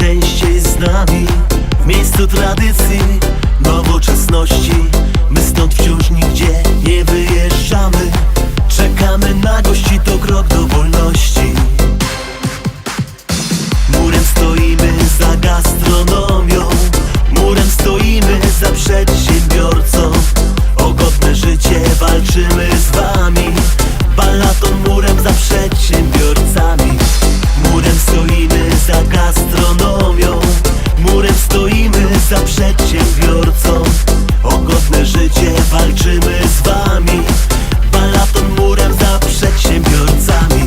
częściej z nami W miejscu tradycji, nowoczesności My stąd wciąż nigdzie nie wyjeżdżamy. Czekamy na gości, to krok do wolności. Murem stoimy za gastronomią Murem stoimy za przedsiębiorcą. O godne życie walczymy z wami Balaton murem za przedsiębiorcą. Godne życie walczymy z wami. Balaton murem za przedsiębiorcami.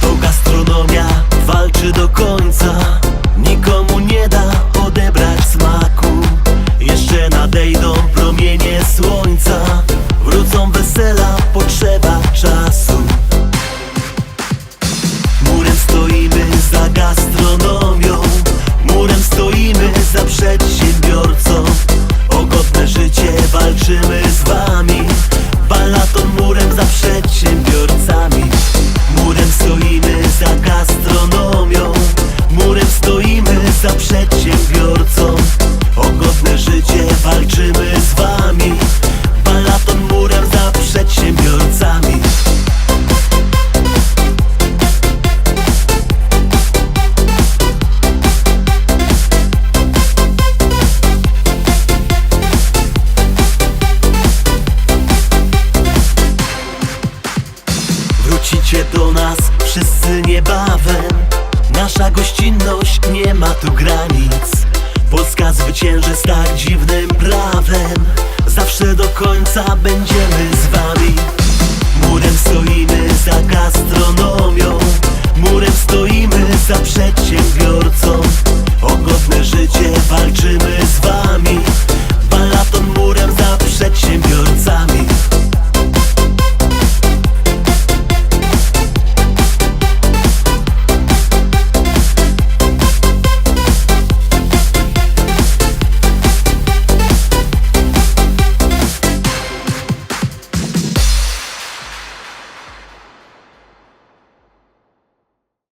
To gastronomia walczy do końca nadejdą promienie słońca. Wrócą wesela, potrzeba czasu wszyscy niebawem. Nasza gościnność nie ma tu granic. Polska zwycięży z tak dziwnym prawem. Zawsze do końca będziemy z wami. Murem stoimy za gastronomią. Murem stoimy za przedsiębiorcą